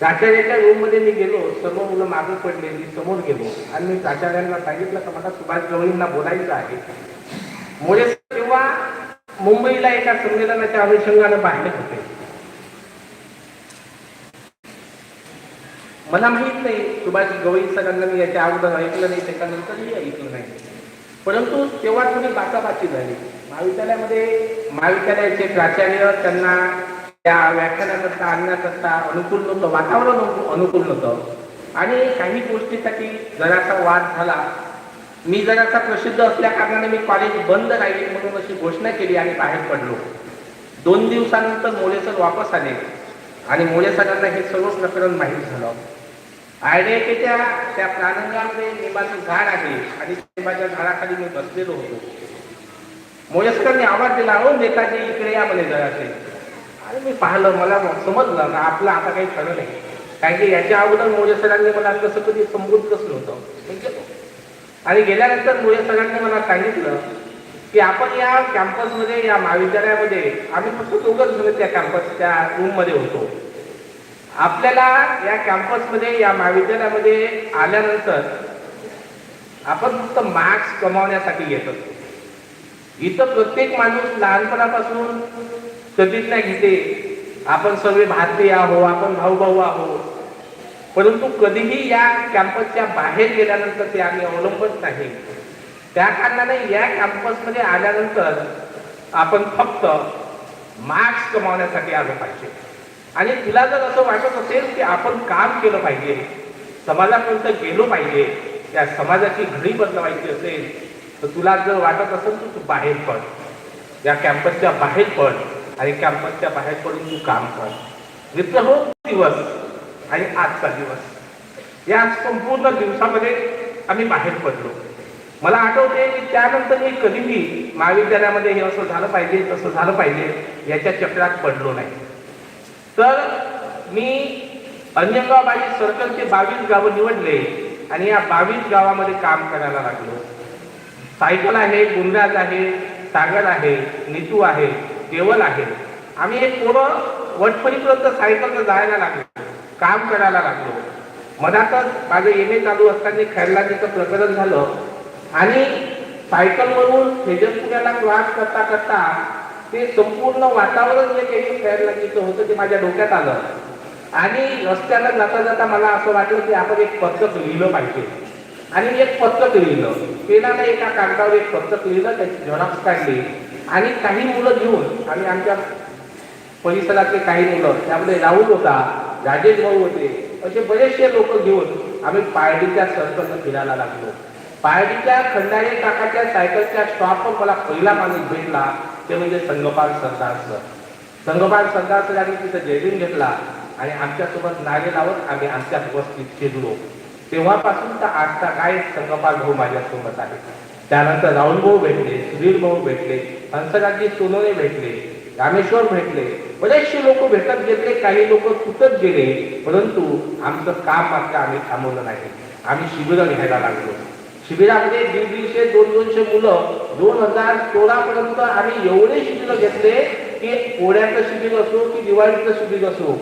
प्राचार्याच्या रूममध्ये मी गेलो सर्व मुलं मागे पडलेली समोर गेलो. आणि मी प्राचार्यांना सांगितलं का मला सुभाष गवळींना बोलायचं आहे. मुळे तेव्हा मुंबईला एका संमेलनाच्या अनुषंगानं बाहेर होते. मला माहीत नाही सुभाष गवळी सरांना मी याच्या अगोदर ऐकलं नाही त्याच्यानंतरही ऐकलं नाही. परंतु तेव्हा थोडी बाचाबाची झाली. महाविद्यालयामध्ये महाविद्यालयाचे प्राचार्य त्यांना त्या व्याख्यानाकरता आणण्याकरता अनुकूल नव्हतं वातावरण अनुकूल नव्हतं. आणि काही गोष्टीसाठी जरासा वाद झाला. मी जरासा प्रसिद्ध असल्या कारणाने मी कॉलेज बंद राहील म्हणून अशी घोषणा केली आणि बाहेर पडलो. दोन दिवसानंतर मोळे सर वापस आले आणि मोळे सरांना हे सर्व प्रकरण माहीत झालं. आयडेच्या त्या प्राणंगामध्ये निंबाचं झाड आहे आणि निंबाच्या झाडाखाली मी बसलेलो होतो. मोयस्करने आवाज दिला हो नेताजी इकडे या म्हणे जरासे. आणि मी पाहिलं मला समजलं ना आपलं आता काही खरं नाही. कारण की याच्या अगोदर मोजे सरांनी मला कसं कधी समृद्ध कसं नव्हतं. म्हणजे- आणि गेल्यानंतर मोजे सरांनी मला सांगितलं की आपण या कॅम्पसमध्ये या महाविद्यालयामध्ये आम्ही फक्त दोघंच जण त्या कॅम्पस त्या रूममध्ये होतो. आपल्याला या कॅम्पसमध्ये या महाविद्यालयामध्ये आल्यानंतर आपण फक्त मार्क्स कमावण्यासाठी येत असतो इथं प्रत्येक माणूस लहानपणापासून प्रतिज्ञा घेते आपण सर्व भारतीय आहो आपण भाऊभाऊ आहो. परंतु कधीही या कॅम्पसच्या बाहेर गेल्यानंतर ते आम्ही अवलंबत नाही. त्या कारणाने या कॅम्पसमध्ये आल्यानंतर आपण फक्त मार्क्स कमावण्यासाठी आलो पाहिजे. आणि तुला जर असं वाटत असेल की आपण काम केलं पाहिजे समाजापर्यंत गेलो पाहिजे त्या समाजाची घडी बदलवायची असेल तर तुला जर वाटत असेल तर तू बाहेर पड. या कॅम्पसच्या बाहेर पड. आणि कॅम्पसच्या बाहेर पडून तू काम कर. मित्र हो दिवस आणि आजचा दिवस. या संपूर्ण दिवसामध्ये आम्ही बाहेर पडलो. मला आठवते की त्यानंतर मी कधीही महाविद्यालयामध्ये हे असं झालं पाहिजे तसं झालं पाहिजे याच्या चक्रात पडलो नाही. तर मी अंजंगाबाई सर्कलचे बावीस गावं निवडले आणि या बावीस गावामध्ये काम करायला लागलो. सायकल आहे गुंडाज आहे सागर आहे नितू आहे केवल आहे. आम्ही एक पोरं वटपणीपर्यंत सायकलनं जायला लागलो. काम करायला लागलो. मधातच माझं एम ए चालू असताना खैरलाजीचं प्रकरण झालं. आणि सायकलवरून तेजसपुण्याला क्रॉस करता करता ते संपूर्ण वातावरण जे काही खैरलाजीचं होतं ते माझ्या डोक्यात आलं. आणि रस्त्याला जाता जाता मला असं वाटलं की आपण एक पत्रक लिहिलं पाहिजे. आणि एक पत्रक लिहिलं. पेनाला एका कागदावर एक पत्रक लिहिलं त्याची झडप काढली. आणि काही मुलं घेऊन आम्ही आमच्या परिसरातले काही मुलं त्यामध्ये राहुल होता राजेश भाऊ होते असे बरेचसे लोक घेऊन आम्ही पायडीच्या सर्कलनं फिरायला लागलो. पायडीच्या खंडाळे काकाच्या सायकलच्या स्टॉपवर मला पहिला माणूस भेटला ते म्हणजे संगोपाल सरदार सर. संगोपाल सरदार सर आम्ही तिथं जयदीन घेतला आणि आमच्यासोबत नागे लावत आम्ही आमच्या व्यवस्थित शिरलो तेव्हापासून तर आजचा काय संगपाल भाऊ माझ्यासोबत आहे त्यानंतर राहुलभाऊ भेटले सुधीर भाऊ भेटले हंसराजी सोनोने भेटले रामेश्वर भेटले. बरेचसे लोक भेटत गेले काही लोक तुटत गेले परंतु आमचं काम मात्र आम्ही थांबवलं नाही. आम्ही शिबिरं घ्यायला लागलो. शिबिरामध्ये दीड दीडशे दोन दोनशे मुलं दोन हजार सोळा पर्यंत आम्ही एवढे शिबिरं घेतले की पोळ्याचं शिबिर असो की दिवाळीचं शिबिर असो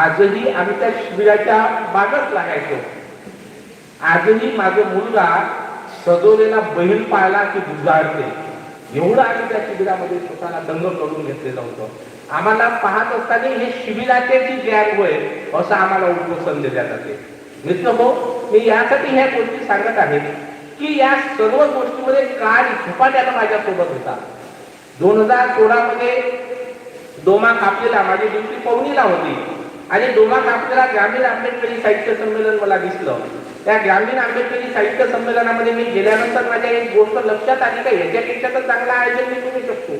आजही आम्ही त्या शिबिराच्या बागच लागायचो. आजही माझा मुलगा सजवलेला बैल पाळला की गुजारते एवढं आम्ही त्या शिबिरामध्ये स्वतःला दंग करून घेतलेलं होतं. आम्हाला पाहत असताना हे शिबिराचे जी गॅग होय असं आम्हाला उपोषण दिल्या जाते मित्र हो मी यासाठी ह्या गोष्टी सांगत आहे की या सर्व गोष्टीमध्ये काळ झुपाट्याला माझ्यासोबत होता. दोन हजार सोळा मध्ये डोमा कापलेला माझी ड्युटी पवनीला होती. आणि डोमा कापलेला ग्रामीण आंबेडकरी साहित्य संमेलन मला दिसलं. त्या ग्रामीण आंबेडकरी साहित्य संमेलनामध्ये मी गेल्यानंतर माझ्या एक गोष्ट लक्षात आली का ह्याच्यापेक्षा तर चांगलं आयोजन मी करू शकतो.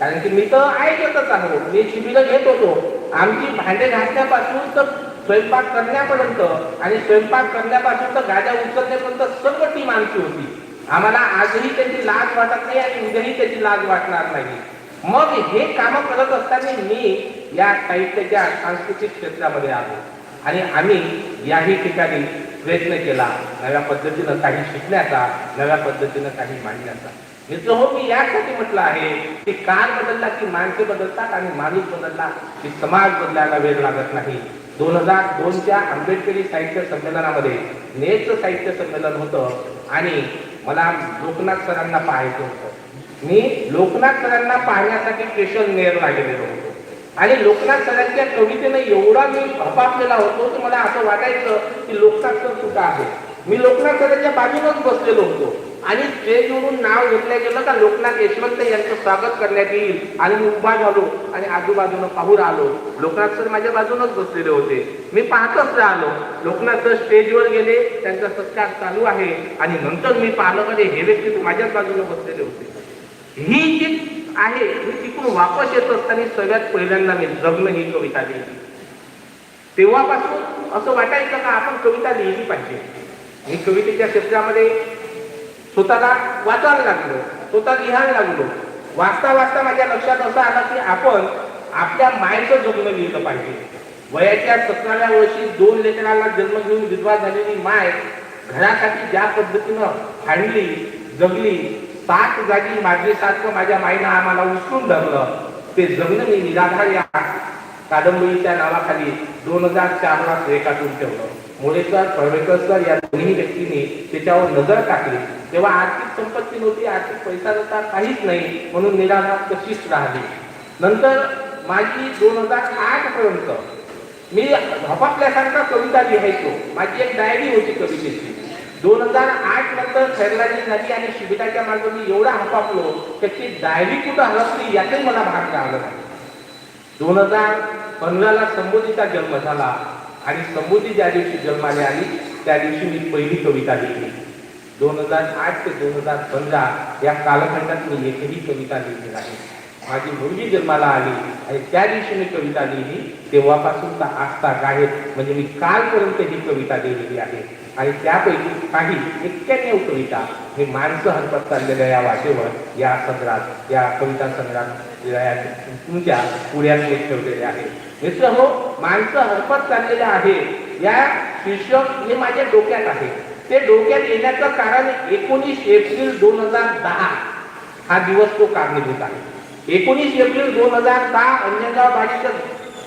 कारण की मी तर ऐकतच आहो. मी शिबिरं घेत होतो. आमची भांडे घासण्यापासून तर स्वयंपाक करण्यापर्यंत आणि स्वयंपाक करण्यापासून तर गाड्या उचलण्यापर्यंत सर्व टीम आमची होती. आम्हाला आजही त्याची लाज वाटत नाही आणि उद्याही त्याची लाज वाटणार नाही. मग हे काम करत असताना मी या साहित्याच्या सांस्कृतिक क्षेत्रामध्ये आलो. आणि आम्ही याही ठिकाणी प्रयत्न केला नव्या पद्धतीनं काही शिकण्याचा नव्या पद्धतीनं काही मांडण्याचा. मित्र हो मी यासाठी म्हटलं आहे की काल बदलला की माणसे बदलतात आणि माणूस बदलला की समाज बदलायला वेळ लागत नाही. दोन हजार दोनच्या आंबेडकरी साहित्य संमेलनामध्ये नेचं साहित्य संमेलन होतं आणि मला लोकनाथ सरांना पाहायचं होतं. मी लोकनाथ सरांना पाहण्यासाठी स्टेशन नेरला गेलेलो होतो. आणि लोकनाथ सरांच्या कवितेनं एवढा मी हपापलेला होतो की मला असं वाटायचं की लोकनाथ सर कुठं आहे. मी लोकनाथ सरांच्या बाजूनच बसलेलो होतो. आणि स्टेजवरून नाव घेतलं गेलं का लोकनाथ यशवंत यांचं स्वागत करण्यात येईल. आणि मी उभा झालो आणि आजूबाजूनं पाहू राहिलो. लोकनाथ सर माझ्या बाजूनच बसलेले होते. मी पाहतच राहिलो. लोकनाथ सर स्टेजवर गेले त्यांचा सत्कार चालू आहे. आणि नंतर मी पाहिलं का हे व्यक्ती माझ्याच बाजूला बसलेले होते. ही जी आहे मी तिकडून वापस येत असताना सगळ्यात पहिल्यांदा मी जगणं ही कविता लिहिली. तेव्हापासून असं वाटायचं का आपण कविता लिहिली पाहिजे. मी कवितेच्या क्षेत्रामध्ये स्वतःला वाचायला लागलो स्वतः लिहायला लागलो. वाचता वाचता माझ्या लक्षात असं आलं की आपण आपल्या मायचं जगणं लिहिलं पाहिजे. वयाच्या सतराव्या वर्षी दोन लेकराला जन्म घेऊन विधवा झालेली माय घरासाठी ज्या पद्धतीनं हाडली जगली सात जागी माझ्यासारखं माझ्या माईनं आम्हाला उचलून धरलं. ते जगणं मी निराधार या कादंबरीच्या नावाखाली दोन हजार चारला रेखाटून ठेवलं. मोरेकर पळवेकर सर या दोन्ही व्यक्तींनी त्याच्यावर नजर टाकली. तेव्हा आर्थिक संपत्ती नव्हती आर्थिक पैसा नव्हता काहीच नाही म्हणून निराधार तशीच राहिली. नंतर माझी दोन हजार आठ पर्यंत मी झपापल्यासारखा कविता लिहायचो. माझी एक डायरी होती कवितेची. दोन हजार आठ नंतर खैरलाजी झाली आणि शिबिराच्या मार्ग मी एवढा हपापलो त्याची डायरी कुठं हरपली यातही मला भाग राहिला नाही. दोन हजार पंधराला संबोधीचा जन्म झाला आणि संबोधी ज्या दिवशी जन्माला आली त्या दिवशी मी पहिली कविता लिहिली. दोन हजार आठ ते दोन हजार पंधरा या कालखंडात मी एकही कविता लिहिली नाही. माझी मुलगी जन्माला आली आणि त्या दिवशी मी कविता लिहिली. तेव्हापासून तर आज ताग आहे म्हणजे मी कालपर्यंत ही कविता लिहिलेली आहे. आणि त्यापैकी काही एक्क्याण्णव कविता हे माणसं हरपत चाललेल्या या वाटेवर या संग्रहात या कविता संग्रहात तुमच्या पुढ्यात मी ठेवलेले आहे. मित्र हो माणसं हरपत चाललेले आहे. या शीर्षक हे माझ्या डोक्यात आहे. ते डोक्यात येण्याचं कारण एकोणीस एप्रिल दोन हजार दहा हा दिवस तो कारणीभूत आहे. एकोणीस एप्रिल दोन हजार दहा अंजनगाव बाजीचं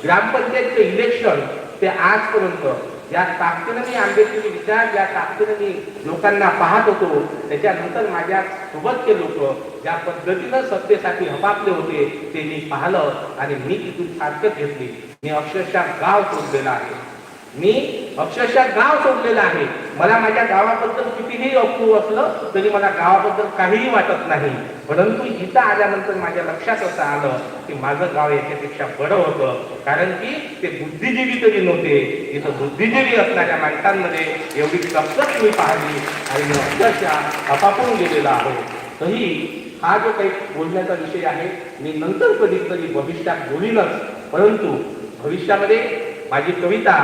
ग्रामपंचायतचं इलेक्शन ते आजपर्यंत ज्या ताकदीनं मी आंबेडकरी विचार ज्या ताकदीनं मी लोकांना पाहत होतो. त्याच्यानंतर माझ्या सोबतचे लोक ज्या पद्धतीनं सत्तेसाठी हपापले होते ते मी पाहिलं आणि मी तिथून सारखं घेतली. मी अक्षरशः गाव सोडलेला आहे. मी अक्षरशः गाव सोडलेलं आहे. मला माझ्या गावाबद्दल कितीही अप्रूव असलं तरी मला गावाबद्दल काहीही वाटत नाही. परंतु इथं आल्यानंतर माझ्या लक्षात असं आलं की माझं गाव याच्यापेक्षा बरं होतं. कारण की ते बुद्धिजीवी तरी नव्हते. इथं बुद्धिजीवी असणाऱ्या माणसांमध्ये एवढी कसरत मी पाहिली आणि मी अक्षरशः अपापून गेलेला आहे. तरी हा जो काही बोलण्याचा विषय आहे मी नंतर कधीतरी भविष्यात बोलीनच परंतु भविष्यामध्ये माझी कविता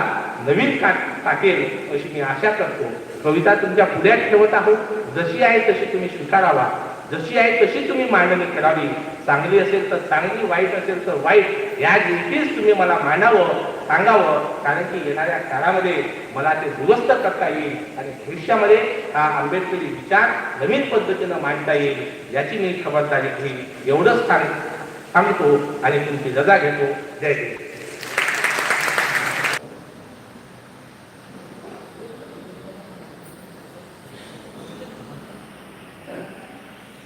नवीन का टाकेल अशी मी आशा करतो. कविता तुमच्या पुढ्यात ठेवत आहोत. जशी आहे तशी तुम्ही स्वीकारावा. जशी आहे तशी तुम्ही मांडणी करावी. चांगली असेल तर चांगली वाईट असेल तर वाईट. या रीतीच तुम्ही मला मांडावं सांगावं. कारण की येणाऱ्या काळामध्ये मला ते दुरुस्त करता येईल आणि भविष्यामध्ये हा आंबेडकरी विचार नवीन पद्धतीनं मांडता येईल याची मी खबरदारी घेईल एवढंच सांग सांगतो आणि तुमची रजा घेतो. जय हिंद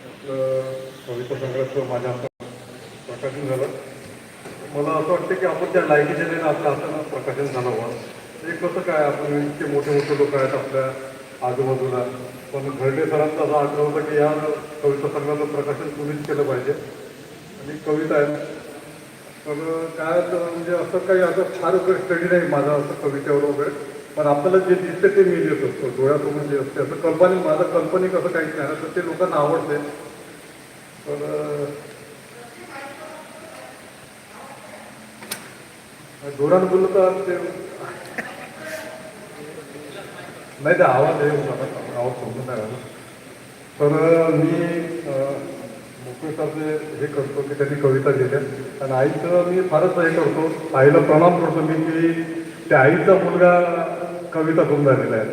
आपलं कविता संग्रहाचं माझ्या हातात प्रकाशन झालं मला असं वाटतं की आपण त्या लायकीच्या नाही आपलं असं प्रकाशन झालं व्हा ते कसं काय आपण इतके मोठे मोठे लोक आहेत आपल्या आजूबाजूला. पण घरडे सरांचा असा आग्रह होता की या कविता संघाचं प्रकाशन तुम्हीच केलं पाहिजे. आणि कविता आहे तर काय म्हणजे असं काही असं फार वगैरे स्टडी नाही माझा असं कवितेवर वगैरे. पण आपल्याला जे दिसतं ते मी देत असतो डोळ्यासमोर जे असते. असं कल्पनिक माझं कल्पनिक असं काहीच नाही. तर ते लोकांना आवडते. तर जोरात बोललं तर ते नाही ते आवाज आहे आवाज समजून नाही आला तर मी मुकेशाचे हे करतो की त्यांनी कविता लिहिल्या. आणि आईचं मी फारच हे करतो. आईला प्रणाम करतो मी की त्या आईचा मुलगा कविता करून झालेला आहे.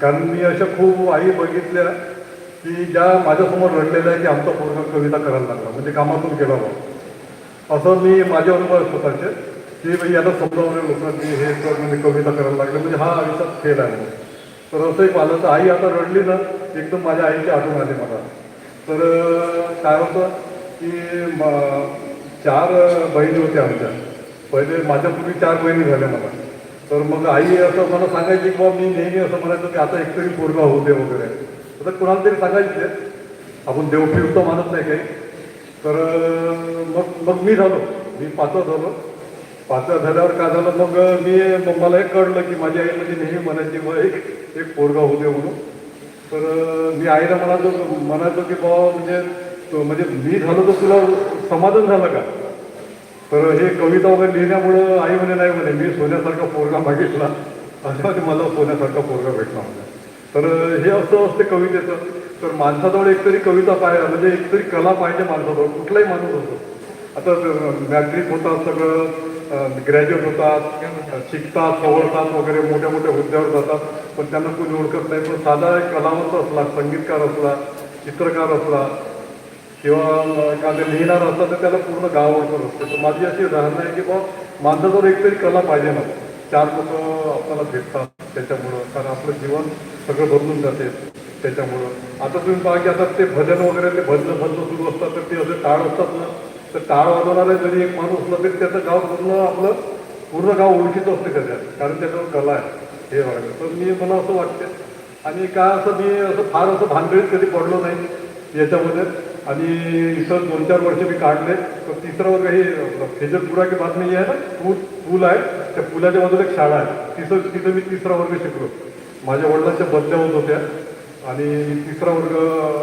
कारण मी अशा खूप आई बघितल्या की ज्या माझ्यासमोर रडलेल्या आहे की आमचा पोरगा कविता करायला लागला म्हणजे कामातून गेला बा. असं मी माझे अनुभव स्वतःचे की म्हणजे याला समजावलं लोकांनी हे कर म्हणजे कविता करायला लागले. म्हणजे हा आयुष्यात खेळ आहे. तर असं एक पाहिलं तर आई आता रडली ना एकदम माझ्या आईची आठवण आली मला. तर काय होतं की म- चार बहिणी होत्या आमच्या. पहिले माझ्या पूर्वी चार बहिणी झाल्या मला. तर मग आई असं मला सांगायची की बाबा मी नेहमी असं म्हणायचं की आता एकतरी पोरगा होऊ दे वगैरे. आता कुणाला तरी सांगायचे आपण देव फिरतो मानत नाही काही. तर मग मग मी झालो. मी पाचवा झालो. पाचव्या झाल्यावर काय झालं मग मी मग मला हे कळलं की माझी आई म्हणजे नेहमी म्हणायची मग एक एक पोरगा होते म्हणून. तर मी आईला म्हणालो म्हणायचो की बाबा म्हणजे तो- म्हणजे मी झालो तर तुला समाधान झालं का? तर हे कविता वगैरे लिहिण्यामुळं आई म्हणे नाही म्हणे मी सोन्यासारखा पोरगा मागितला. असं मला सोन्यासारखा पोरगा भेटला म्हणजे तर हे असं असते कवितेचं. तर माणसाजवळ एकतरी कविता पाहिजे म्हणजे एकतरी कला पाहिजे माणसाजवळ कुठलाही माणूस असतो आता मॅट्रिक होता सगळं ग्रॅज्युएट होतात शिकतात सवरतात वगैरे मोठ्या मोठ्या हुद्द्यावर जातात. पण त्यांना कोणी ओळखत नाही. पण साधा एक कलावंत असला संगीतकार असला चित्रकार असला किंवा एखादं लिहिणार असतात तर त्याला पूर्ण गाव ओळखत असते. तर माझी अशी धारणा आहे की बा माणसाजवळ एकतरी कला पाहिजे ना. चार लोक आपल्याला भेटतात त्याच्यामुळं. कारण आपलं जीवन सगळं बदलून जाते त्याच्यामुळं. आता तुम्ही पहा की आता ते भजन वगैरे ते भजन भजन सुरू असतात तर ते असे टाळ असतात ना. तर टाळ वाजवणारा जरी एक माणूस असला तरी त्याचं गाव पूर्ण आपलं पूर्ण गाव ओळखीचं असते त्याच्यात कारण त्याच्यावर कला आहे. हे बघा. तर मी मला असं वाटते आणि काय असं मी असं फार असं भानगडीत कधी पडलो नाही याच्यामध्ये. आणि इथं दोन चार वर्ष मी काढले. तर तिसरं वर्ग हे फेजरपुरा की बात नाही आहे ना? पूल पूल आहे. त्या पुलाच्या बाजूला एक शाळा आहे. तिथं तिथं मी तिसरा वर्ग शिकलो. माझ्या वडिलांच्या बदल्या होत होत्या. आणि तिसरा वर्ग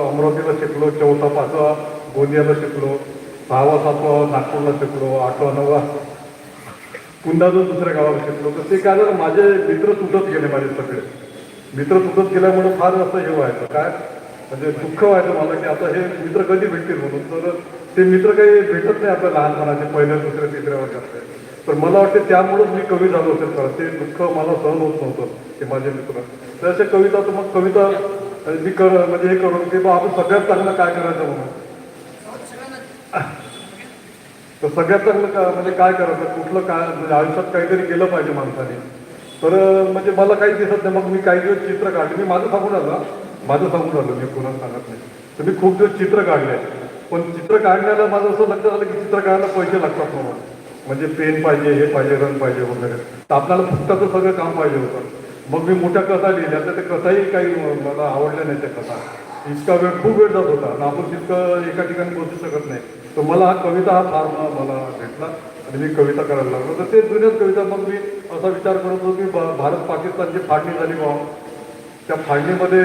अमरावतीला शिकलो चौथा पाचवा गोंदियाला शिकलो. सहावा सातवा नागपूरला शिकलो आठवा नववा. पुन्हा जो दुसऱ्या गावाला शिकलो तर ते काय झालं माझे मित्र तुटत गेले माझे सगळे. मित्र तुटत गेल्यामुळे फार असं हे व्हायचं. काय? म्हणजे दुःख व्हायचं मला की आता हे मित्र कधी भेटतील म्हणून. तर ते मित्र काही भेटत नाही आपल्या लहानपणाचे पहिल्या दुसऱ्या तिसऱ्या वर्गातले तर मला वाटते त्यामुळेच मी कवी झालो असेल. खरं ते दुःख मला सहन होत नव्हतं ते माझे मित्र. तर अशा कविता तर मग कविता मी कर म्हणजे हे करून की बा आपण सगळ्यात चांगलं काय करायचं म्हणून. तर सगळ्यात चांगलं का म्हणजे काय करायचं? कुठलं काय म्हणजे आयुष्यात काहीतरी केलं पाहिजे माणसाने. तर म्हणजे मला काही दिसत नाही. मग मी काही दिवस चित्र काढले. मी माझं सांगून आलं माझं सांगून आलं. मी कोणाला सांगत नाही. तर मी खूप दिवस चित्र काढले. पण चित्र काढण्याला माझं असं लक्षात आलं की चित्र काढायला पैसे लागतात म्हणून. म्हणजे पेन पाहिजे हे पाहिजे रंग पाहिजे वगैरे. तर आपल्याला पुस्तकाचं सगळं काम पाहिजे होतं. मग मी मोठ्या कथा लिहिल्या. तर ते कथाही काही मला आवडल्या नाही त्या कथा. इतका वेळ खूप वेळ जात होता. आणि आपण तितकं एका ठिकाणी पोहोचू शकत नाही. तर मला हा कविता हा फार मला भेटला. आणि मी कविता करायला लागलो. तर ते जुन्याच कविता मग मी असा विचार करत होतो की भारत पाकिस्तानची फाळणी झाली बा त्या फाळणीमध्ये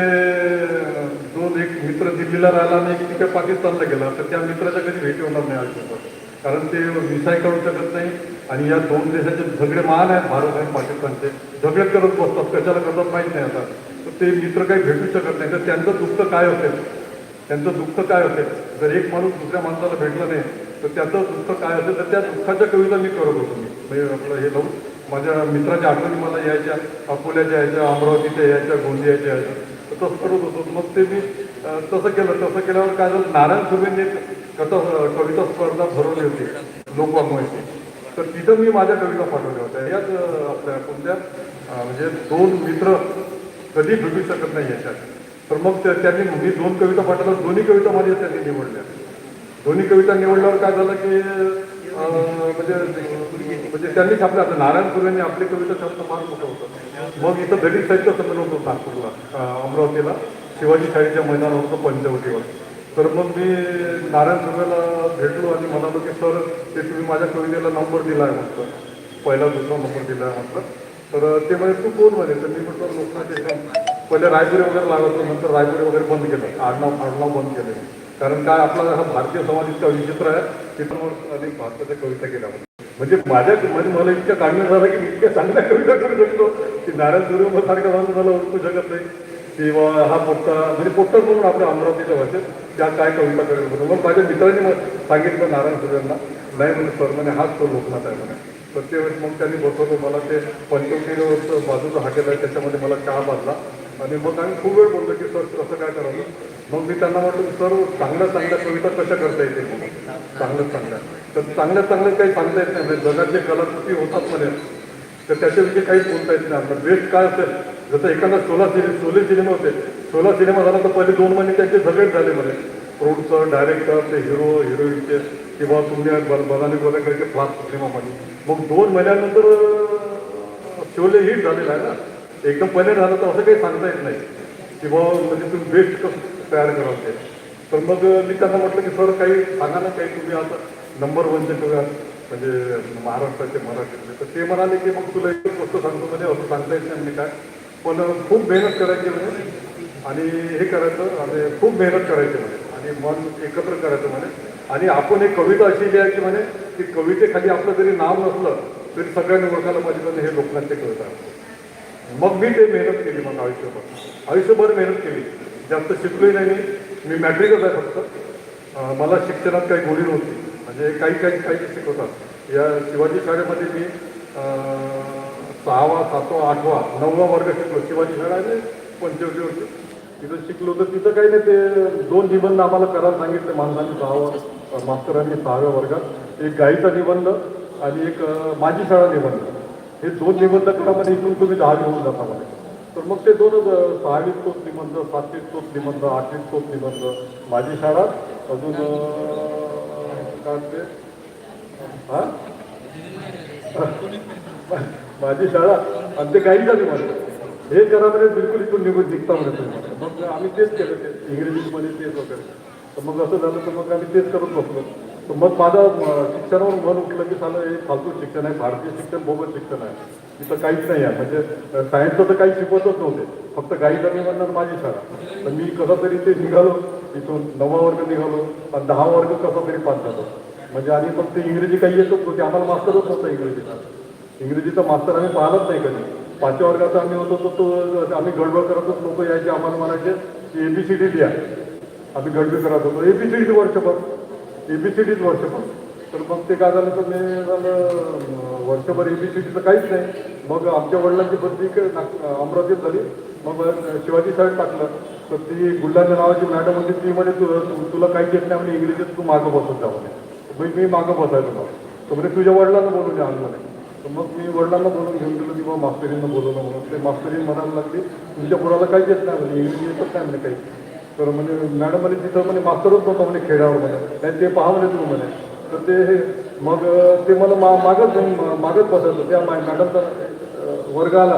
दोन एक मित्र दिल्लीला राहिला आणि एक तिकडे पाकिस्तानला गेला. तर त्या मित्राच्या कधी भेटी होणार नाही आयुष्यात कारण ते विसाय करू शकत नाही. आणि या दोन देशाचे झगडे महान आहेत भारत आणि पाकिस्तानचे. झगडे करत बसतात. कशाला करतात माहीत नाही आता. तर ते मित्र काही भेटू शकत नाही. तर त्यांचं दुःख काय होतं त्यांचं दुःख काय असेल? जर एक माणूस दुसऱ्या माणसाला भेटला नाही तर त्याचं दुःख काय असेल? तर त्या दुःखाच्या कविता मी करत होतो. मी म्हणजे आपलं हे लावून. माझ्या मित्राच्या आठवणी मला यायच्या अकोल्याच्या यायच्या अमरावतीच्या यायच्या गोंदियाच्या यायच्या. तर तसं करत होतो. मग ते मी तसं केलं. तसं केल्यावर काय झालं? नारायण सुर्वेंनी कथा कविता स्पर्धा भरवली होती लोकवाङ्मयची तर तिथं मी माझ्या कविता पाठवल्या होत्या. याच आपल्या कोणत्या म्हणजे दोन मित्र कधी भेटू शकत नाही याच्यात. तर मग त्या- त्यांनी मी दोन कविता पाठवल्या दोन्ही कविता माझ्या त्यांनी निवडल्या. दोन्ही कविता निवडल्यावर काय झालं की म्हणजे म्हणजे त्यांनी छापल्या आता नारायण सुर्वेंनी आपली कविता छापणं फार मोठं होतं. मग इथं दलित साहित्य संमेलन होतं नागपूरला अमरावतीला. शिवाजी शाळेच्या मैदान होतं पंचवटीवर. तर मग मी नारायण सुर्वेला भेटलो आणि म्हणालो की सर ते तुम्ही माझ्या कवितेला नंबर दिला आहे म्हटलं. पहिला दुसरा नंबर दिला आहे म्हटलं. तर ते म्हणजे तू कोण म्हणे? तर मी म्हटलं लोकनाथ पहिले रायपुरी वगैरे लागत नंतर रायपुरी वगैरे बंद केलं. आडनाव आडनाव बंद केले. कारण काय आपला हा भारतीय समाज इतका विचित्र आहे तिथं अनेक भारताच्या कविता केल्या म्हणजे माझ्या म्हणजे मला इतकं चांगलं झालं की इतक्या चांगल्या कविता करू शकतो की नारायण सूर्य सारखा माणूस मला ओळखू शकत नाही. किंवा हा पोट्टा म्हणजे पोट्टर म्हणून आपल्या अमरावतीच्या भाषेत त्या काय कविता करेल म्हणून. मग माझ्या मित्रांनी मग सांगितलं नारायण सूर्यांना नाही म्हणजे सर म्हणे हाच तो लोकनाथ आहे म्हणे. तर वेळेस मग त्यांनी बसवतो मला ते पंचवटीवर बाजूचा हॉटेल आहे त्याच्यामध्ये मला चहा बांधला आणि मग आम्ही खूप वेळ बोललो की सर कसं काय करावं? मग मी त्यांना म्हटलं सर चांगल्या चांगल्या कविता कशा करता येतील? म्हणून चांगल्या चांगल्या. तर चांगल्या चांगल्या काही सांगता येत नाही. म्हणजे जगात जे कलाकृती होतात म्हणे तर त्याच्याविषयी काहीच बोलता येत नाही. आपलं बेस्ट काय असेल? जसं एखादा सोला सिने सोले सिनेमा होते. सोला सिनेमा झाला तर पहिले दोन महिने त्यांचे झगड झाले म्हणे. प्रोड्युसर डायरेक्टर ते हिरो हिरोईनचे किंवा तुम्ही बलाने बोलायचे फ्लास सिनेमामध्ये मग दोन महिन्यानंतर शोले हिट झालेला आहे ना. एकदम पहिले झालं तर असं काही सांगता येत नाही की बाबा म्हणजे तुम्ही बेस्ट कसं तयार कराल ते. तर मग मी त्यांना म्हटलं की सर काही सांगा ना काही तुम्ही आता नंबर वनचे कवी म्हणजे महाराष्ट्राचे मराठीतले. तर ते म्हणाले की मग तुला एकच गोष्ट सांगतो म्हणजे असं सांगता येत नाही काय. पण खूप मेहनत करायची म्हणजे आणि हे करायचं आणि खूप मेहनत करायची म्हणे. आणि मन एकत्र करायचं म्हणे. आणि आपण एक कविता अशी लिहायची म्हणे की कवितेखाली आपलं जरी नाव नसलं तरी सगळ्यांनी ओळखायला पाहिजे हे लोकनाट्य कविता. मग मी ते मेहनत केली मग आयुष्यभर. आयुष्यभर मेहनत केली. जास्त शिकलोही नाही मी. मॅट्रिकच आहे फक्त. मला शिक्षणात काही गोडी नव्हती. म्हणजे काही काही काही शिकवतात. या शिवाजी शाळेमध्ये मी सहावा सातवा आठवा नववा वर्ग शिकलो. शिवाजी शाळा आहे पंचवटी होती तिथं शिकलो तर तिथं काही नाही ते दोन निबंध आम्हाला करायला सांगितले. माणसांनी सहावा मास्तरांनी सहाव्या वर्गात. एक गाईचा निबंध आणि एक माझी शाळा निबंध. हे दोन निबंध क्रमाने इथून तुम्ही दहा घेऊन जाता म्हणे. तर मग ते दोनच सहावीत तोच निबंध सातवीत तोच निबंध आठवीत तोच निबंध. माझी शाळा अजून काय ते हा? माझी शाळा आणि ते काही झाली म्हणतो हे करा म्हणजे बिलकुल इथून निघून निघता म्हणत तुम्ही. मग आम्ही तेच केलं ते इंग्रजीमध्ये तेच वगैरे. तर मग असं झालं तर मग आम्ही तेच करत बसलो. मग माझं शिक्षणावर मन उठलं की झालं हे फालतू शिक्षण आहे भारतीय शिक्षण बोगस शिक्षण आहे. तिथं काहीच नाही आहे. म्हणजे सायन्सचं तर काही शिकवतच नव्हते. फक्त गाई म्हणणार माझी शाळा. तर मी कसं तरी ते निघालो इथून नववा वर्ग निघालो आणि दहा वर्ग कसा तरी पास झालो. म्हणजे आणि फक्त इंग्रजी काही येतच नव्हती. आम्हाला मास्तरच नव्हतं इंग्रजीचा. इंग्रजीचा मास्तर आम्ही पाहिलाच नाही कधी. पाचव्या वर्गाचा आम्ही होतो तर तो आम्ही गडबड करतच लोक यायचे आम्हाला म्हणायचे की एबीसीडी लिहा. आम्ही गडबड करत होतो. एबीसीडी वर्षभर. एबीसीडीच वर्षभर तर मग ते काय झालं तर मी झालं वर्षभर एबीसीडीचं काहीच नाही. मग आमच्या वडिलांची बदली अमरावतीत झाली. मग शिवाजी साहेब टाकलं. तर ती गुल्हाने नावाची मॅडम होती. ती म्हणे तु तुला काहीच येत नाही म्हणजे इंग्रजीत तू मागं बसत जा म्हणे. मग मी मागं बसायचो मग. तर म्हणजे तुझ्या वडिलांना बोलून आणलं नाही तर मग मी वडिलांना बोलून घेऊन गेलो की बाबा मास्तरींना बोलवलं म्हणून. ते मास्तरीन म्हणायला लागली तुमच्या पुराला काहीच येत नाही म्हणजे इंग्रजी येतच नाही म्हणजे काही. तर म्हणजे मॅडम म्हणे तिथं म्हणे मास्तरच नव्हता म्हणे खेड्यावर म्हणे नाही ते पहा म्हणे तुम्ही म्हणे. तर ते हे मग ते मला मा मागत मागत बसायचं. त्या मा- मॅडमचा अं, वर्ग आला.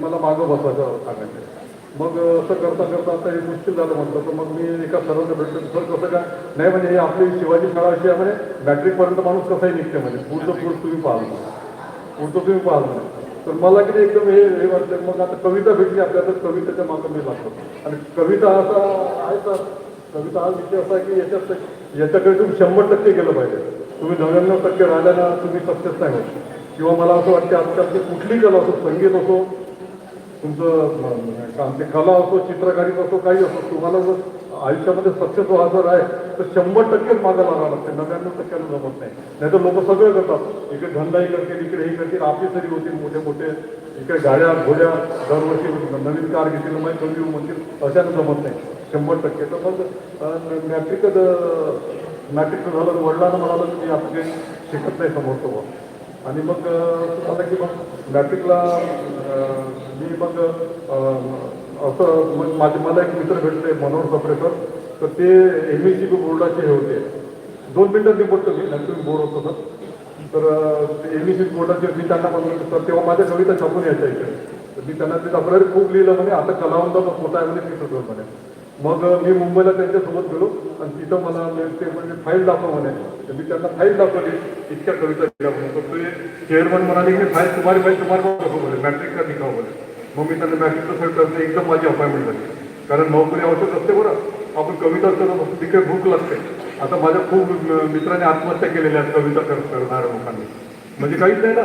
मला मागं बसायचं सांगायचं. मग असं करता करता आता हे मुश्किल झालं म्हटलं. तर मग मी एका सरांना भेटलो. सर कसं काय? नाही म्हणजे हे आपली शिवाजी शाळा अशी आहे म्हणे. मॅट्रिकपर्यंत माणूस कसाही निघते म्हणजे पुढचं पुढं तुम्ही पाहाल पुढचं तुम्ही पाहाल म्हणे. तर मला किती एकदम हे हे वाटलं मग आता कविता भेटली आपल्याला तर कवितेच्या मागं मी लागतो. आणि कविता असा आहे तर कविता हा विषय असा आहे की याच्यात याच्याकडे तुम्ही शंभर टक्के गेलं पाहिजे. तुम्ही नव्याण्णव टक्के राहिल्यानं तुम्ही सक्सेस नाही होत. किंवा मला असं वाटतं आजकालची कुठलीही कला असो संगीत असो तुमचं म- ते कला असो चित्रकारीत असो काही असो तुम्हाला जर आयुष्यामध्ये सक्सेस व्हायचं आहे तर शंभर टक्केच मागं लागावं लागते नव्याण्णव टक्क्यानं जमत नाही. नाहीतर लोक सगळं करतात. इकडे धंदाही करतील इकडे हे करतील ऑफिसरी होतील मोठे मोठे इकडे गाड्या घोड्या दरवर्षी नवीन कार घेतील माहिती कमी म्हणतील अशानं जमत नाही. शंभर टक्के. तर मग मॅट्रिक मॅट्रिक झालं वडिलांना म्हणालं की मी काही शिकत नाही समोरतो आणि मग आता झालं की मग मॅट्रिकला मी मग असं मग माझे मला एक मित्र भेटले मनोहर सप्रेकर तर ते एम एस सी बोर्डाचे हे होते. दोन मिनिटांनी बोलतो मी नंतर मी बोर होतो तर तर एम एस सी बोर्डाचे मी त्यांना म्हणलं तर तेव्हा माझ्या कविता छापून यायच्या इकडे तर मी त्यांना ते तक्रारी खूप लिहिलं म्हणे आता कलावंत होता आहे म्हणे तिथं सगळं म्हणे. मग मी मुंबईला त्यांच्यासोबत गेलो आणि तिथं मला ते म्हणजे फाईल दाखव म्हणे. तर मी त्यांना फाईल दाखवली इतक्या कविता लिहिल्या म्हणून. तर ते चेअरमन म्हणाले की फाईल तुम्हारी फाईल तुम्हाला पण दाखव म्हणे मॅट्रिकचा का म्हणे. मग मी त्यांना मॅट्रिकचं फाईल करते एकदम माझी अपॉइंटमेंट झाली. कारण नोकरी आवश्यक असते बरं. आपण कविता करत असतो तिकडे भूक लागते. आता माझ्या खूप मित्राने आत्महत्या केलेल्या आहेत कविता कर करणाऱ्या लोकांनी. म्हणजे काहीच नाही ना.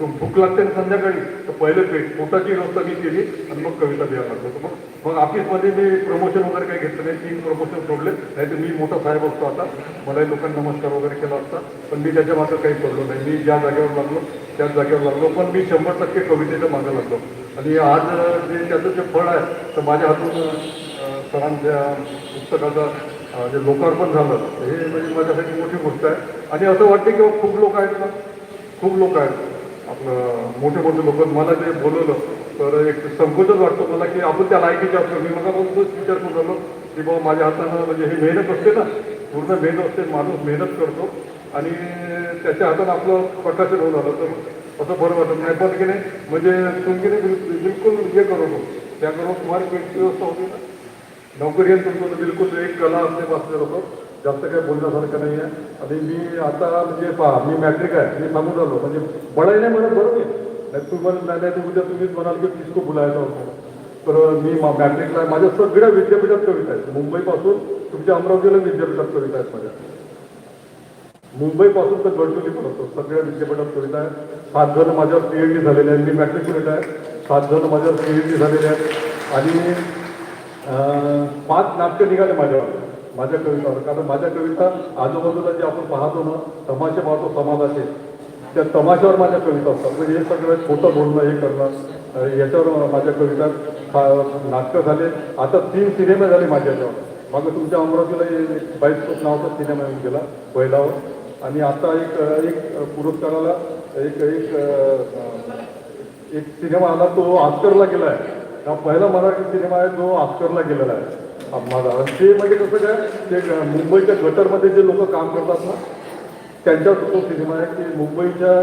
तो भूक लागते ना संध्याकाळी तर पहिले पेट. पोटाची व्यवस्था मी केली आणि मग कविता द्यायला लागतो मग मग ऑफिसमध्ये मी प्रमोशन वगैरे काही घेतलं नाही. तीन प्रमोशन सोडले. नाही तर मी मोठा साहेब असतो आता. मलाही लोकांनी नमस्कार वगैरे केला असता. पण मी त्याच्या मागं काही पडलो नाही. मी ज्या जागेवर लागलो त्याच जागेवर लागलो. पण मी शंभर टक्के कवितेच्या मागं लागलो. आणि आज जे त्याचं जे फळ आहे तर माझ्या हातून सरांच्या पुस्तकाचं जे लोकार्पण झालं हे म्हणजे माझ्यासाठी मोठी गोष्ट आहे. आणि असं वाटतं की खूप लोक आहेत ना खूप लोक आहेत. आपलं मोठे मोठे लोक मला जे बोलवलं तर एक संकोचच वाटतो मला की आपण त्या लायकीचे असतो. मी मला पण तोच विचार करून झालो की बाबा माझ्या हातानं म्हणजे हे मेहनत असते ना पूर्ण मेहनत असते माणूस मेहनत करतो. आणि त्याच्या हातानं आपलं प्रकाशन होऊन आलं. तर असं बरं वाटत नाही. पण की नाही म्हणजे तुम्ही नाही बिलकुल हे करू नको. त्या तुम्हाला पेटची व्यवस्था होती ना. नोकरी आहे तुमचं बिलकुल एक कला असते बसले लोक. जास्त काही बोलण्यासारखं नाही आहे. आणि मी आता म्हणजे पहा मी मॅट्रिक आहे. मी सांगून झालो म्हणजे बळाय नाही म्हणत बरं नाही तुम्हाला नाही नाही उद्या तुम्हीच म्हणाल की डिस्को बुलायला होतो. तर मी मा- मॅट्रिकला माझ्या सगळ्या विद्यापीठात कविता आहेत. मुंबईपासून तुमच्या अमरावतीला विद्यापीठात कविता आहेत माझ्या. मुंबईपासून तर गडचिरोली होतो सगळ्या विद्यापीठात कविता आहे सात जण माझ्यावर पी एच डी झालेले आहेत. मी मॅट्रिक्युलेट आहे. सात जण माझ्यावर पी एच डी झालेले आहेत. आणि पाच नाटकं निघाले माझ्यावर. माझ्या कवितावर. कारण माझ्या कविता आजूबाजूला जे आपण पाहतो ना तमाशे पाहतो समाजाचे. त्या तमाशावर माझ्या कविता असतात. म्हणजे हे सगळं खोटं बोलणं हे करणं याच्यावर माझ्या कविता नाटकं झाले. आता तीन सिनेमे झाले माझ्याच्यावर. मग तुमच्या अमरावतीला बाईस नावाचा सिनेमा येऊन गेला पहिलावर. आणि आता एक एक पुरस्काराला एक एक एक सिनेमा आला तो ऑस्करला गेला आहे. हा पहिला मराठी सिनेमा आहे जो ऑस्करला गेलेला आहे. माझा ते म्हणजे कसं काय ते मुंबईच्या गटरमध्ये जे लोक काम करतात ना त्यांच्यावर तो सिनेमा आहे की मुंबईच्या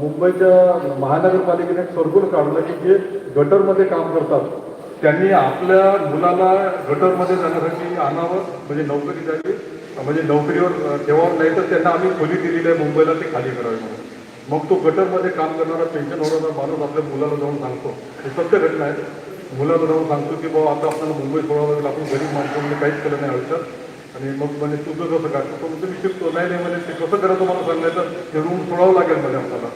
मुंबईच्या महानगरपालिकेने एक काढलं की जे गटरमध्ये काम करतात त्यांनी आपल्या मुलाला गटरमध्ये जाण्यासाठी आणावं म्हणजे नोकरी द्यावी म्हणजे नोकरीवर ठेवावं नाही तर त्यांना आम्ही खोली दिलेली आहे मुंबईला ते खाली करावी म्हणून. मग तो गटरमध्ये काम करणारा पेन्शन होणारा माणूस आपल्या मुलाला जाऊन सांगतो. हे सत्य घटना आहे. मुलाला जाऊन सांगतो की बाबा आता आपल्याला मुंबई सोडावं लागेल आपण गरीब माणसं म्हणजे काहीच केलं नाही आयुष्यात. आणि मग म्हणजे तुझं कसं काढतो तो म्हणजे मी शिकतो नाही नाही म्हणजे ते कसं करायचं मला सांगायचं? ते रूम सोडावं लागेल म्हणजे आपल्याला.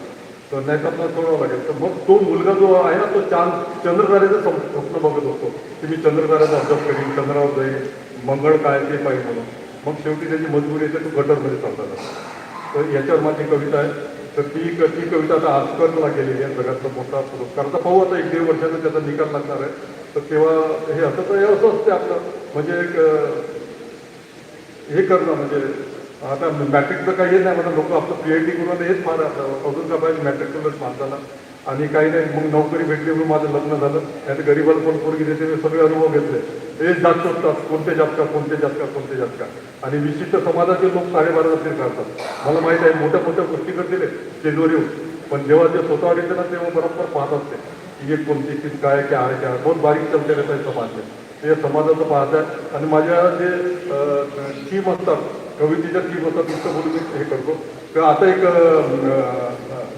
तर नाही तर आपल्याला सोडावं लागेल. तर मग तो मुलगा जो आहे ना तो चांद चंद्रतारेचं स्वप्न बघत असतो की मी चंद्रताऱ्याचा अभ्यास करीन चंद्रावर जाईल मंगळ काय ते पाहिजे म्हणून. मग शेवटी त्याची मजबुरी येते तो गटरमध्ये चालतात. तर याच्यावर माझी कविता आहे. तर ती ती कविता आता आजकरला गेलेली आहे जगातला मोठा पुरस्कार. आता पाहू आता एक दीड वर्षाचा त्याचा निकाल लागणार आहे. तर तेव्हा हे असं तर हे असं असते आपलं. म्हणजे एक हे करणं म्हणजे आता मॅट्रिकचं काही हे नाही म्हणा लोक आपलं पी एच डी करून हेच फार असं अजून का पाहिजे मॅट्रिक करूनच माणसाला? आणि काही नाही मग नोकरी भेटली म्हणून माझं लग्न झालं. त्यात गरीबाला पण पोरगी देते मी सगळे अनुभव घेतले. हे जात शोधतात कोणते जातका कोणते जातका कोणते जातका आणि विशिष्ट समाजाचे लोक साडेबारा रात्री करतात मला माहीत आहे मोठ्या मोठ्या गोष्टी करतील स्टेजवर येऊन. पण जेव्हा ते स्वतःवर येते ना तेव्हा बरोबर पाहत असते की हे कोणती चीज काय काय आहे काय दोन बारीक चलते रहता समाज. ते समाजाचं पाहतात. आणि माझ्या जे टीम असतात कवितेच्या टीम असतात नुसतं बोलून हे करतो. तर आता एक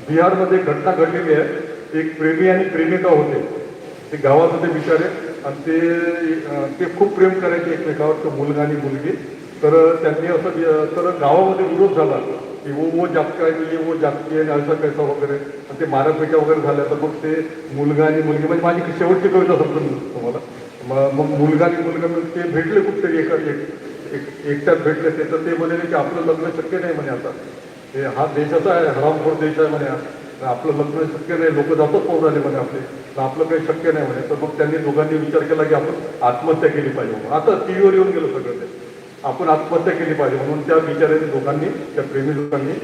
बिहारमध्ये एक घटना घडलेली आहे. एक प्रेमी आणि प्रेमिका होते. ते गावात होते बिचारे आणि ते ते खूप प्रेम करायचे एकमेकावर. तो मुलगा आणि मुलगी. तर त्यांनी असं तर गावामध्ये विरोध झाला. की वो वो जातका आहे वो जातकी आहे आणि असं कैसा वगैरे. आणि ते मारापेटा वगैरे झाल्या. तर मग ते मुलगा आणि मुलगी म्हणजे माझी शेवटची कविता समजून तुम्हाला. मग मुलगा आणि मुलगा ते भेटले कुठतरी एका एक एक- एकट्यात भेटले ते. तर ते म्हणे की आपलं लग्न शक्य नाही म्हणे आता. हे हा देशाचा आहे हरामखोर देश आहे म्हणे. आपलं लग्न शक्य नाही लोक जातच पाहून राहिले म्हणे आपले. तर आपलं काही शक्य नाही म्हणे. तर मग त्यांनी दोघांनी विचार केला की आपण आत्महत्या केली पाहिजे आता टी व्हीवर येऊन गेलो सगळं ते. आपण आत्महत्या केली पाहिजे म्हणून त्या बिचाऱ्यांनी दोघांनी त्या प्रेमी लोकांनी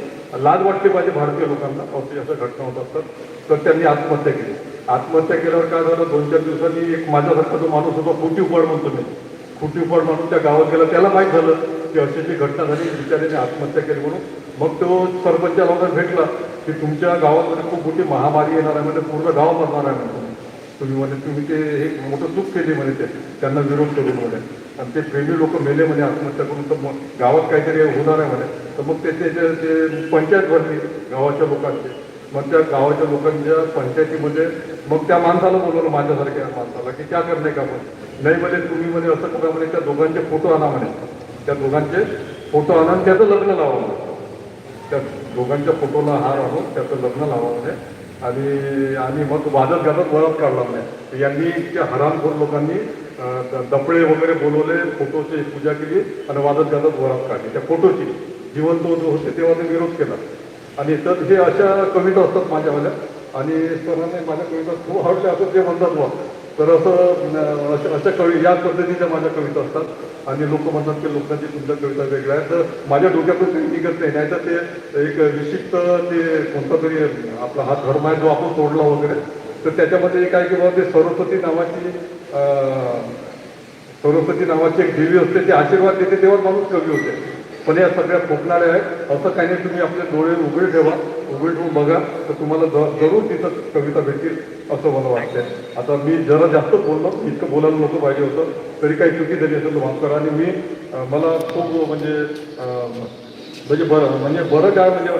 लाज वाटली पाहिजे भारतीय लोकांना. अशी अशा घटना होत असतात. तर त्यांनी आत्महत्या केली. आत्महत्या केल्यावर काय झालं? दोन चार दिवसांनी एक माझ्यासारखा जो माणूस होता खोटी उपाड म्हणतो मी. खोटी उपाड म्हणून त्या गावात गेला. त्याला माहीत झालं की अशी अशी घटना झाली. बिचाऱ्याने आत्महत्या केली म्हणून. मग तो सरपंचाला लोकांना भेटला की तुमच्या गावामध्ये म्हणजे खूप मोठी महामारी येणार आहे म्हणजे पूर्ण गाव मरणार आहे म्हणतो तुम्ही म्हणे तुम्ही ते हे मोठं चूक केली म्हणे ते त्यांना विरोध करून म्हणे. आणि ते प्रेमी लोक मेले म्हणे आत्महत्या करून तर मग गावात काहीतरी होणार आहे म्हणे. तर मग ते ते ते पंचायत भरली गावाच्या लोकांची. मग त्या गावाच्या लोकांच्या पंचायतीमध्ये मग त्या माणसाला बोलवलं माझ्यासारख्या माणसाला की क्या करणे का म्हणे? नाही म्हणे तुम्ही म्हणे असं करा म्हणे त्या दोघांचे फोटो आणा म्हणे. त्या दोघांचे फोटो आणा आणि त्याचं लग्न लावा म्हणे. त्या दोघांच्या फोटोला हार आणून त्याचं लग्न लावावं आहे. आणि आणि मग वादत गाजत वळत काढला नाही. यांनी त्या हरामखोर लोकांनी द- दपळे वगैरे बोलवले फोटोची पूजा केली आणि वादत गाजत वळत काढली. त्या फोटोची जिवंत होते तेव्हा ते विरोध केला. आणि तर हे अशा कविता असतात माझ्यावाल्या. आणि सरांनी माझ्या कविता खूप आवडल्या. असं ते म्हणतात वाटतं तर असं अशा अशा कवी या पद्धतीच्या माझ्या कविता असतात. आणि लोक म्हणतात की लोकांची तुमच्या कविता वेगळ्या आहेत. तर माझ्या डोक्यातून काही निघत नाही नाही तर ते एक विशिष्ट ते कोणता तरी आपला हा धर्म आहे जो आपण तोडला वगैरे. तर त्याच्यामध्ये एक आहे की बाबा ते सरस्वती नावाची सरस्वती नावाची एक देवी असते. ते आशीर्वाद देते तेव्हा माणूस कवी होते. पण या सगळ्या फोकणाऱ्या आहेत. असं काही नाही. तुम्ही आपले डोळे उघडे ठेवा. उघडे ठेवून बघा. तर तुम्हाला जरूर तिथं कविता भेटतील. असं मला वाटतंय. आता मी जरा जास्त बोललो इतकं बोलायला नको पाहिजे होतं. तरी काही चुकी झाली असेल तर माफ करा. आणि मी मला खूप म्हणजे म्हणजे बरं म्हणजे बरं काय म्हणजे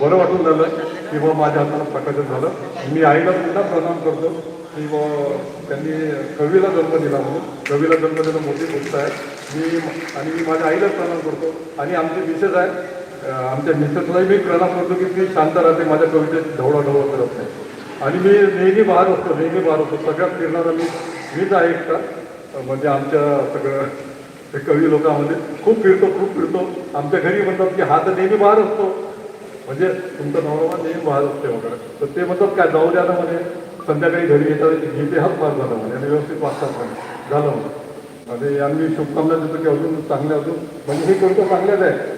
बरं वाटून झालं की बाबा माझ्या हाताला प्रकाशन झालं. मी आईला सुद्धा प्रणाम करतो की बाबा त्यांनी कवीला जन्म दिला म्हणून. कवीला जन्म देणं मोठी गोष्ट आहे. मी आणि मी माझ्या आईला प्रणाम करतो. आणि आमचे मिसेस आहे आमच्या मिसेसलाही मी प्रणाम करतो की ती शांत राहते माझ्या कवितेत ढवळाढवळ करत नाही. आणि मी नेहमी बाहेर असतो नेहमी बाहेर असतो सगळ्यात फिरणारा मी मीच आहे का म्हणजे आमच्या सगळं हे कवी लोकांमध्ये खूप फिरतो खूप फिरतो. आमच्या घरी म्हणतात की हा तर नेहमी बाहेर असतो. म्हणजे तुमचा नवरा नेहमी बाहेर असते वगैरे तर ते म्हणतात काय जाऊ द्या ना म्हणे. संध्याकाळी घरी येतात गीते हात पार झाला म्हणे. आणि व्यवस्थित वाचतात म्हणे. झालं म्हणे. आणि आम्ही शुभकामना देतो की अजून चांगल्या अजून म्हणजे हे कविता चांगल्याच आहे.